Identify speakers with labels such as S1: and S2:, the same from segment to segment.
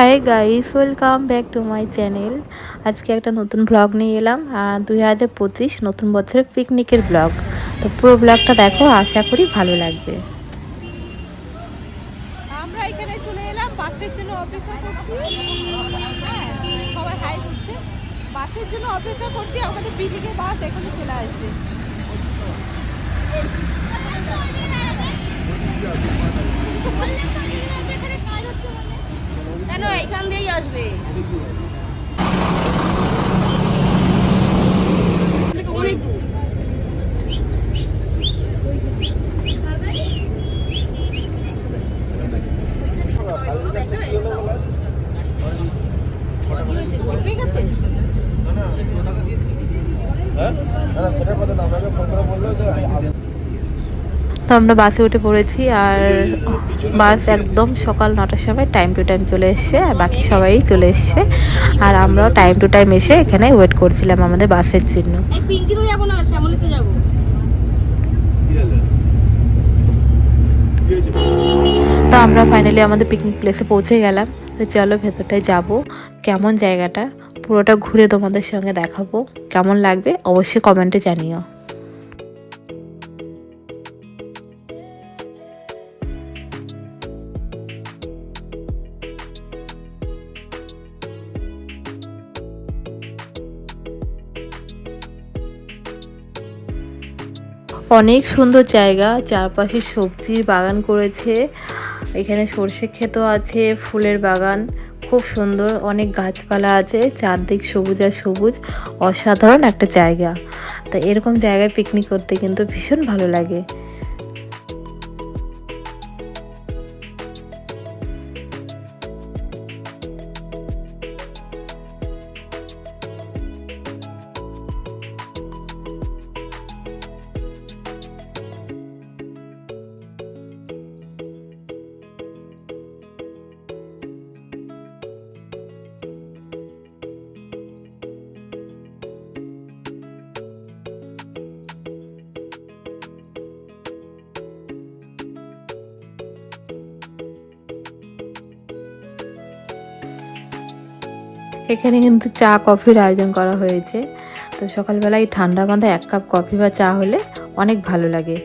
S1: Hi guys welcome back to my channel আজকে একটা নতুন ব্লগ নিয়ে এলাম আর দুই হাজার পঁচিশ নতুন বছরের পিকনিকের ব্লগ তো পুরো ব্লগটা দেখো আশা করি ভালো লাগবে।
S2: আমরা এখানে চলে এলাম বাসের জন্য অপেক্ষা করছি। হ্যাঁ, সবাই হাই করছে। বাসের জন্য অপেক্ষা করছি আমাদের পিকনিকের বাস এখানে চলে আসবে কেন এখান দিয়েই আসবে অনেক দূর ঠিক আছে
S3: হ্যাঁ না না সেটার কথা না আমাকে ফোন করে বলল যে আগে
S1: তো আমরা বাসে উঠে পড়েছি আর বাস একদম সকাল নটার সময় টাইম টু টাইম চলে এসছে আর বাকি সবাই চলে এসছে। আর আমরাও টাইম টু টাইম এসে এখানে ওয়েট করছিলাম আমাদের বাসের জন্য। তো আমরা ফাইনালি আমাদের পিকনিক প্লেসে পৌঁছে গেলাম। তো চলো ভেতরটায় যাব। কেমন জায়গাটা? পুরোটা ঘুরে তোমাদের সঙ্গে দেখাবো। কেমন লাগবে? অবশ্যই কমেন্টে জানিও। অনেক সুন্দর জায়গা, চারপাশে সবজির বাগান করেছে। এখানে সর্ষে ক্ষেতও আছে, ফুলের বাগান, খুব সুন্দর, অনেক গাছপালা আছে, চারদিক সবুজ আর সবুজ, অসাধারণ একটা জায়গা। তো এরকম জায়গায় পিকনিক করতে কিন্তু ভীষণ ভালো লাগে। এখানে কিন্তু চা কফির আয়োজন করা হয়েছে। তো সকালবেলায় ঠান্ডা মাথায় এক কাপ কফি বা চা হলে অনেক ভালো লাগে।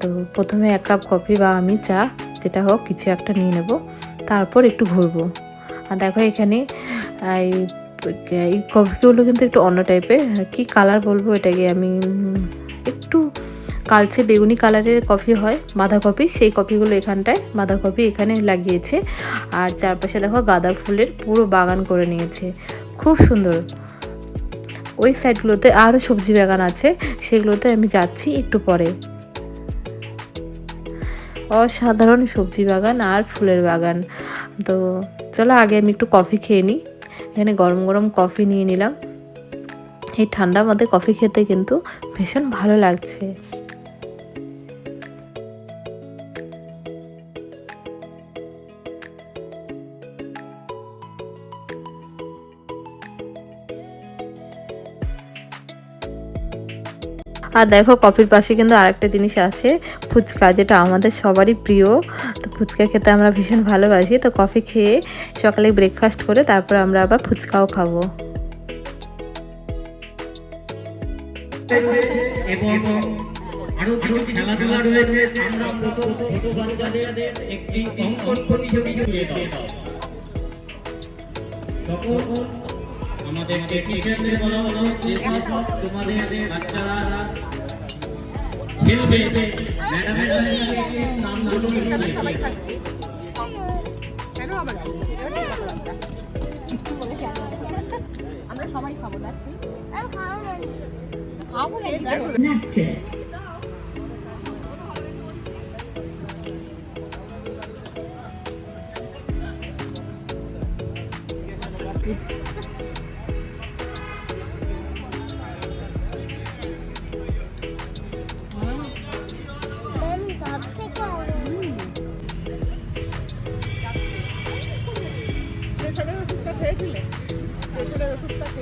S1: তো প্রথমে এক কাপ কফি বা আমি চা, যেটা হোক কিছু একটা নিয়ে নেব, তারপর একটু ঘুরবো। আর দেখো এখানে, এই এই কফিগুলো কিন্তু একটু অন্য টাইপের কি কালার বলব এটাকে আমি, একটু কালচে বেগুনি কালারের কফি হয়, বাঁধাকপি। সেই কপিগুলো এখানটায় বাঁধাকপি এখানে লাগিয়েছে। আর চারপাশে দেখো গাঁদা ফুলের পুরো বাগান করে নিয়েছে। খুব সুন্দর। ওই সাইডগুলোতে আরও সবজি বাগান আছে। সেগুলোতে আমি যাচ্ছি একটু পরে। অসাধারণ সবজি বাগান আর ফুলের বাগান। তো চলো আগে আমি একটু কফি খেয়ে নিই। এখানে গরম গরম কফি নিয়ে নিলাম। এই ঠান্ডার মধ্যে কফি খেতে কিন্তু ভীষণ ভালো লাগছে। আর দেখো কফির পাশে কিন্তু আরেকটা জিনিস আছে, ফুচকা, যেটা আমাদের সবারই প্রিয়। তো ফুচকা খেতে আমরা ভীষণ ভালোবাসি। তো কফি খেয়ে সকালে ব্রেকফাস্ট করে তারপর আমরা আবার ফুচকাও খাব।
S4: আরও কিছু খেলাধুলা রয়েছে, আমরা একটি অঙ্কন প্রতিযোগিতা আমাদের টিচারদের বলা হলো যে তোমাদের বাচ্চারা খেলবে। ম্যাডামের নাম বলুন
S2: কেন আবার আমরা সবাই খাব দেখ খাব না।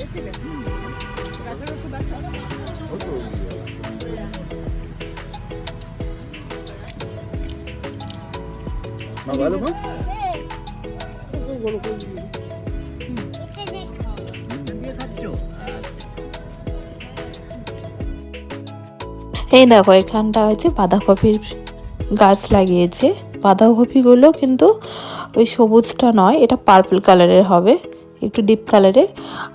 S1: এই দেখো, এখানটা হচ্ছে বাঁধাকপির গাছ লাগিয়েছে। বাঁধাকপিগুলো কিন্তু ওই সবুজটা নয়, এটা পার্পল কালারের হবে। একটু ডিপ কালারের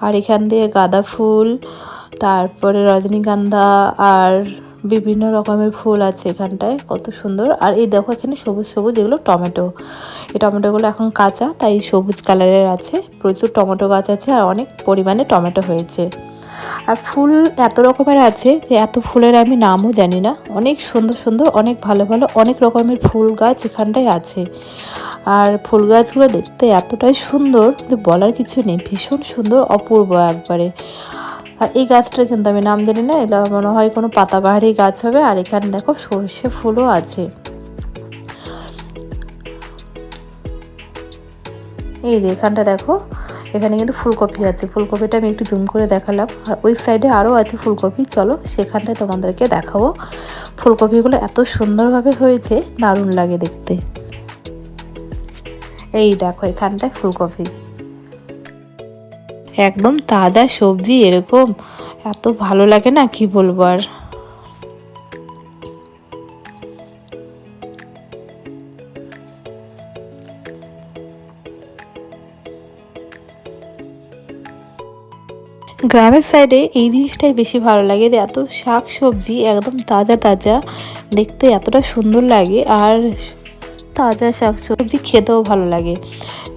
S1: আর এখান দিয়ে গাঁদা ফুল, তারপরে রজনীগন্ধা আর বিভিন্ন রকমের ফুল আছে এখানটায়, কত সুন্দর। আর এই দেখো এখানে সবুজ সবুজ এগুলো টমেটো। এই টমেটোগুলো এখন কাঁচা, তাই সবুজ কালারের আছে। প্রচুর টমেটো গাছ আছে আর অনেক পরিমাণে টমেটো হয়েছে। আর ফুল এত রকমের আছে যে এত ফুলের আমি নামও জানি না। অনেক সুন্দর সুন্দর, অনেক ভালো ভালো, অনেক রকমের ফুল গাছ এখানটায় আছে। আর ফুল গাছগুলো দেখতে এতটাই সুন্দর যে বলার কিছু নেই, ভীষণ সুন্দর, অপূর্ব একবারে। আর এই গাছটার কিন্তু আমি নাম জানি না, এটা মনে হয় কোনো পাতাবাহারি গাছ হবে, আর এখানে দেখো সর্ষে ফুলও আছে। এই যে এখানটা দেখো, এখানে কিন্তু ফুলকপি আছে, ফুলকপিটা আমি একটু জুম করে দেখালাম। আর ওই সাইডে আরও আছে ফুলকপি, চলো সেখানটায় তোমাদেরকে দেখাবো। ফুলকপিগুলো এত সুন্দরভাবে হয়েছে, দারুণ লাগে দেখতে। এই দেখো, এখানটায় ফুলকপি। একদম তাজা সবজি, এরকম এত ভালো লাগে না, কি বলব আর? গ্রামের সাইডে এই জিনিসটাই বেশি ভালো লাগে যে, এত শাক সবজি একদম তাজা তাজা, দেখতে এতটা সুন্দর লাগে, আর তাজা শাক সবজি খেতেও ভালো লাগে,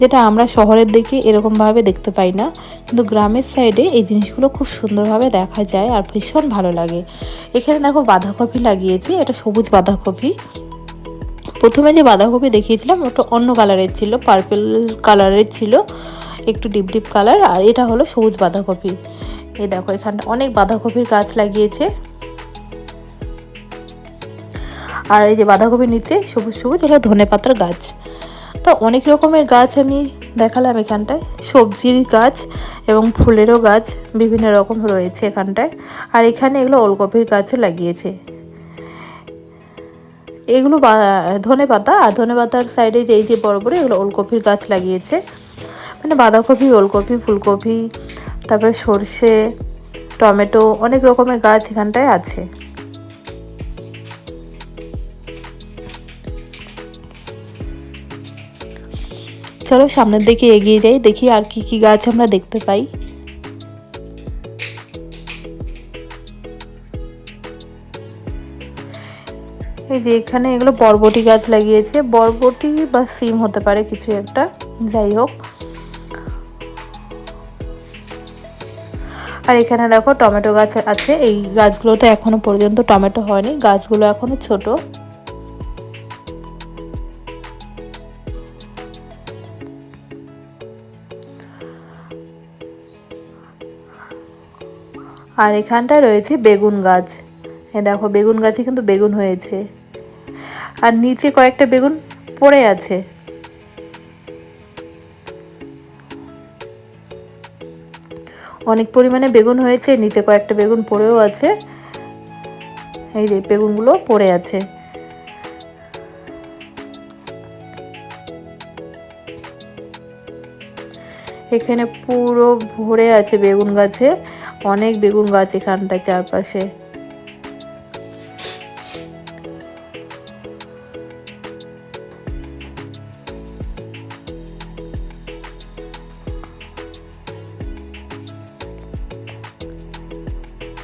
S1: যেটা আমরা শহরের দিকে এরকমভাবে দেখতে পাই না। কিন্তু গ্রামের সাইডে এই জিনিসগুলো খুব সুন্দরভাবে দেখা যায় আর ভীষণ ভালো লাগে। এখানে দেখো বাঁধাকপি লাগিয়েছি, এটা সবুজ বাঁধাকপি। প্রথমে যে বাঁধাকপি দেখিয়েছিলাম, ওটা অন্য কালারের ছিল পার্পেল কালারের ছিল, একটু ডিপ ডিপ কালার আর এটা হলো সবুজ বাঁধাকপি। এই দেখো, এখানটা অনেক বাঁধাকপির গাছ লাগিয়েছে। আর এই যে বাঁধাকপির নিচে সবুজ সবুজ, এটা ধনে পাতার গাছ। তো অনেক রকমের গাছ আমি দেখালাম এখানটায়। সবজির গাছ এবং ফুলেরও গাছ বিভিন্ন রকম রয়েছে এখানটায়। আর এখানে এগুলো ওলকপির গাছও লাগিয়েছে। এগুলো ধনে পাতা, আর ধনে পাতার সাইডে যে এই যে বড় বড় এগুলো ওলকপির গাছ লাগিয়েছে। মানে বাঁধাকপি, ওলকপি, ফুলকপি, তারপরে সর্ষে, টমেটো, অনেক রকমের গাছ এখানটায় আছে। চলো সামনের দিকে এগিয়ে যাই, দেখি আর কি কি গাছ আমরা দেখতে পাই। এই যে এখানে এগুলো বরবটি গাছ লাগিয়েছে। বরবটি বা সিম হতে পারে কিছু একটা, যাই হোক। আর এখানে দেখো টমেটো গাছ আছে, এই গাছগুলোতে এখনও পর্যন্ত টমেটো হয়নি, গাছগুলো এখনও ছোট। আর এখানটায় রয়েছে বেগুন গাছ। এ দেখো, বেগুন গাছে কিন্তু বেগুন হয়েছে। আর নিচে কয়েকটা বেগুন পড়ে আছে। অনেক পরিমাণে বেগুন হয়েছে, নিচে কয়েকটা বেগুন পড়েও আছে। এই যে বেগুনগুলো পড়ে আছে। এখানে পুরো ভরে আছে বেগুন গাছে। অনেক বেগুন গাছ এখানটায় চারপাশে।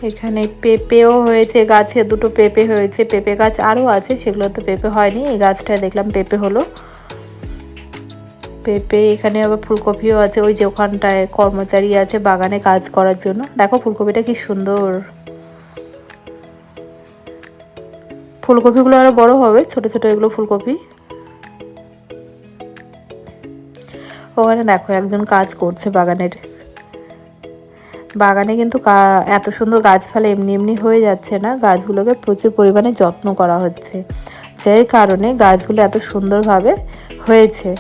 S1: এখানে পেঁপেও হয়েছে গাছে, দুটো পেঁপে হয়েছে। পেঁপে গাছ আরও আছে, সেগুলো তো পেঁপে হয়নি। এই গাছটায় দেখলাম পেঁপে হলো। পেঁপে, এখানে আবার ফুলকপিও আছে, ওই যে ওখানটায় কর্মচারী আছে বাগানে কাজ করার জন্য। দেখো ফুলকপিটা কি সুন্দর। ফুলকপিগুলো আরও বড় হবে, ছোট ছোট এগুলো ফুলকপি। ওখানে দেখো একজন কাজ করছে বাগানের। বাগানে কিন্তু এত সুন্দর গাছপালা এমনি এমনি হয়ে যাচ্ছে না, গাছগুলোকে প্রচুর পরিমাণে যত্ন করা হচ্ছে। যার কারণে গাছগুলো এত সুন্দরভাবে হয়েছে।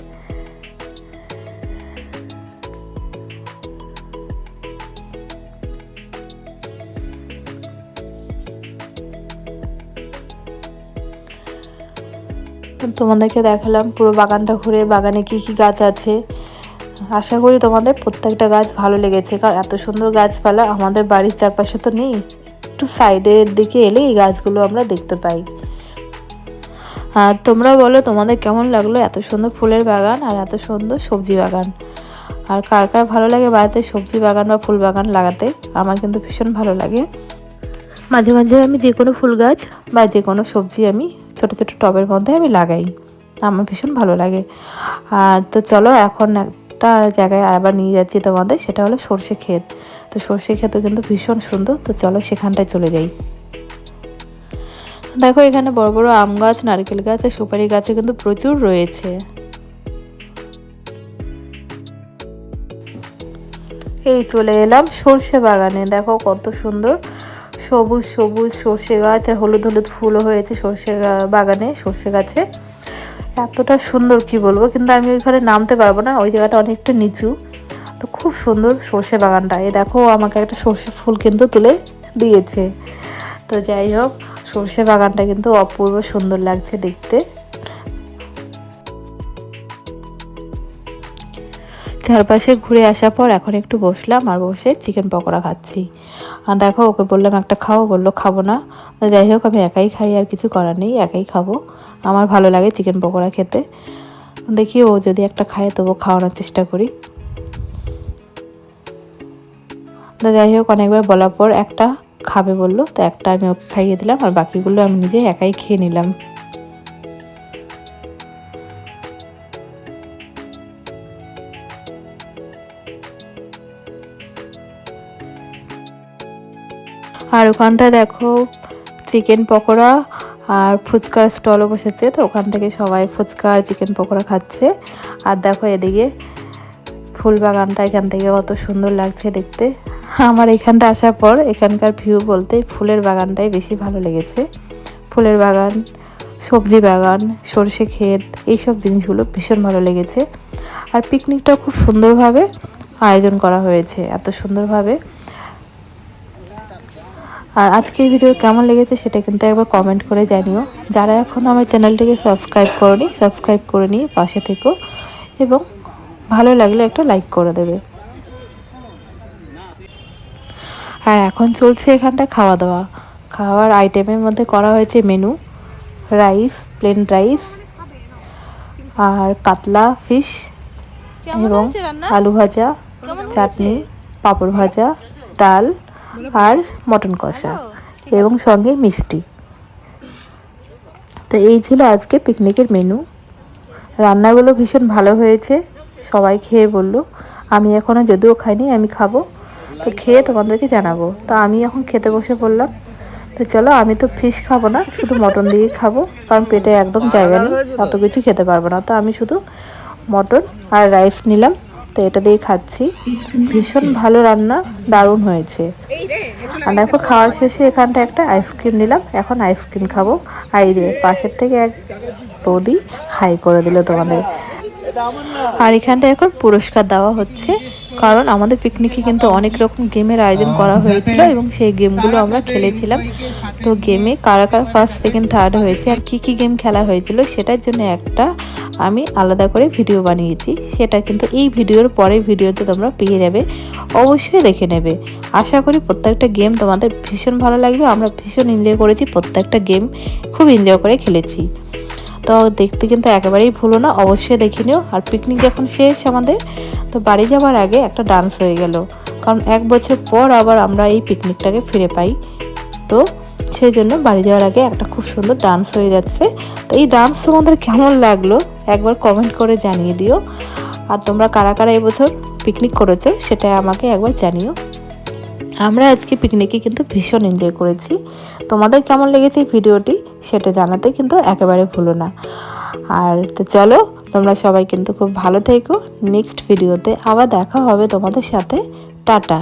S1: তোমাদেরকে দেখালাম পুরো বাগানটা ঘুরে, বাগানে কি কি গাছ আছে। আশা করি তোমাদের প্রত্যেকটা গাছ ভালো লেগেছে। কারণ এত সুন্দর গাছপালা আমাদের বাড়ির চারপাশে তো নেই। একটু সাইডের দিকে এলে এই গাছগুলো আমরা দেখতে পাই। আর তোমরা বলো, তোমাদের কেমন লাগল এত সুন্দর ফুলের বাগান আর এত সুন্দর সবজি বাগান? আর কার কার ভালো লাগে বাড়িতে সবজি বাগান বা ফুল বাগান লাগাতে? আমার কিন্তু ভীষণ ভালো লাগে। মাঝে মাঝে আমি যে কোনো ফুল গাছ বা যে কোনো সবজি আমি ছোট ছোট টবের মধ্যে আমি লাগাই। আমার ভীষণ ভালো লাগে। আর তো চলো এখন একটা জায়গায় আবার নিয়ে যাচ্ছি তোমাদের, সেটা হলো সর্ষে ক্ষেত। তো সর্ষে ক্ষেতও কিন্তু ভীষণ সুন্দর, তো চলো সেখানটায় চলে যাই। দেখো এখানে বড় বড় আম গাছ, নারকেল গাছ আর সুপারি গাছও কিন্তু প্রচুর রয়েছে। এই চলে এলাম সর্ষে বাগানে, দেখো কত সুন্দর। সবুজ সবুজ সর্ষে গাছ আর হলুদ হলুদ ফুলও হয়েছে সর্ষে বাগানে, সর্ষে গাছে। এতটা সুন্দর কি বলব? কিন্তু আমি ওইখানে নামতে পারব না, ওই জায়গাটা অনেকটা নিচু। তো খুব সুন্দর সর্ষে বাগানটা। এ দেখো, আমাকে একটা সর্ষে ফুল কিন্তু তুলে দিয়েছে। তো যাই হোক, সর্ষে বাগানটা কিন্তু অপূর্ব সুন্দর লাগছে দেখতে। চারপাশে ঘুরে আসার পর এখন একটু বসলাম আর বসে চিকেন পকোড়া খাচ্ছি। আর দেখো, ওকে বললাম, একটা খাও। বলল, খাব না। যাই হোক, আমি একাই খাই আর কিছু করার নেই, একাই খাব। আমার ভালো লাগে চিকেন পকোড়া খেতে। দেখি ও যদি একটা খায় তবু খাওয়ানোর চেষ্টা করি। তো যাই হোক, অনেকবার বলার পর একটা খাবে বলল, তো একটা আমি ওকে খাইয়ে দিলাম আর বাকিগুলো আমি নিজে একাই খেয়ে নিলাম। আর ওখানটা দেখো চিকেন পকোড়া আর ফুচকার স্টলও বসেছে, তো ওখান থেকে সবাই ফুচকা আর চিকেন পকোড়া খাচ্ছে। আর দেখো এদিকে ফুল বাগানটা এখান থেকে কত সুন্দর লাগছে দেখতে। আমার এখানটা আসার পর এখানকার ভিউ বলতে ফুলের বাগানটাই বেশি ভালো লেগেছে। ফুলের বাগান, সবজি বাগান, সর্ষে ক্ষেত, এইসব জিনিসগুলো ভীষণ ভালো লেগেছে। আর পিকনিকটাও খুব সুন্দরভাবে আয়োজন করা হয়েছে, এত সুন্দরভাবে। আর আজকের ভিডিও কেমন লেগেছে সেটা কিন্তু একবার কমেন্ট করে জানিও। যারা এখন আমার চ্যানেলটিকে সাবস্ক্রাইব করনি সাবস্ক্রাইব করে নিয়ে পাশে থেকো এবং ভালো লাগলে একটা লাইক করে দেবে। আর এখন চলছে এখানটা খাওয়া দাওয়া। খাওয়ার আইটেমের মধ্যে করা হয়েছে মেনু রাইস প্লেন রাইস আর কাতলা ফিশ এবং আলু ভাজা চাটনি পাঁপড় ভাজা ডাল আর মটন কষা এবং সঙ্গে মিষ্টি। তো এই ছিল আজকে পিকনিকের মেনু রান্নাগুলো ভীষণ ভালো হয়েছে। সবাই খেয়ে বলল, আমি এখনও যদিও খাইনি, আমি খাব। তো খেয়ে তোমাদেরকে জানাব। তো আমি এখন খেতে বসে পড়লাম তো চলো, আমি তো ফিশ খাব না, শুধু মটন দিয়ে খাব, কারণ পেটে একদম জায়গা নেই, অত কিছু খেতে পারব না। তো আমি শুধু মটন আর রাইস নিলাম। তো এটা দিয়ে খাচ্ছি। ভীষণ ভালো রান্না, দারুণ হয়েছে। আর দেখো, খাওয়ার শেষে এখানটা একটা আইসক্রিম নিলাম। এখন আইসক্রিম খাব। আর এই পাশের থেকে এক বৌদি হাই করে দিল তোমাদের। আর এখানটা এখন পুরস্কার দেওয়া হচ্ছে। কারণ আমাদের পিকনিকে কিন্তু অনেক রকম গেমের আয়োজন করা হয়েছিল এবং সেই গেমগুলো আমরা খেলেছিলাম। তো গেমে কারা কারা ফার্স্ট সেকেন্ড থার্ড হয়েছে আর কি কি গেম খেলা হয়েছিল সেটার জন্য একটা আমি আলাদা করে ভিডিও বানিয়েছি। সেটা কিন্তু এই ভিডিওর পরে ভিডিওতে তোমরা পেয়ে যাবে। অবশ্যই দেখে নেবে। আশা করি প্রত্যেকটা গেম তোমাদের ভীষণ ভালো লাগবে। আমরা ভীষণ এনজয় করেছি। প্রত্যেকটা গেম খুব এনজয় করে খেলেছি। তো দেখতে কিন্তু একেবারেই ভুলো না। অবশ্যই দেখে নিও। আর পিকনিক যখন শেষ আমাদের, তো বাড়ি যাওয়ার আগে একটা ডান্স হয়ে গেল। কারণ এক বছর পর আবার আমরা এই পিকনিকটাকে ফিরে পাই। তো সেই জন্য বাড়ি যাওয়ার আগে একটা খুব সুন্দর ডান্স হয়ে যাচ্ছে। তো এই ডান্স তোমাদের কেমন লাগল? একবার কমেন্ট করে জানিয়ে দিও। আর তোমরা কারা কারা এবছর পিকনিক করেছ, সেটা আমাকে একবার জানিও। আমরা আজকে পিকনিকে কিন্তু ভীষণ এনজয় করেছি। তোমাদের কেমন লেগেছে ভিডিওটি সেটা জানাতে কিন্তু একেবারে ভুলো না। আর তো চলো, তোমরা সবাই কিন্তু খুব ভালো থেকো। নেক্সট ভিডিওতে আবার দেখা হবে তোমাদের সাথে। টাটা।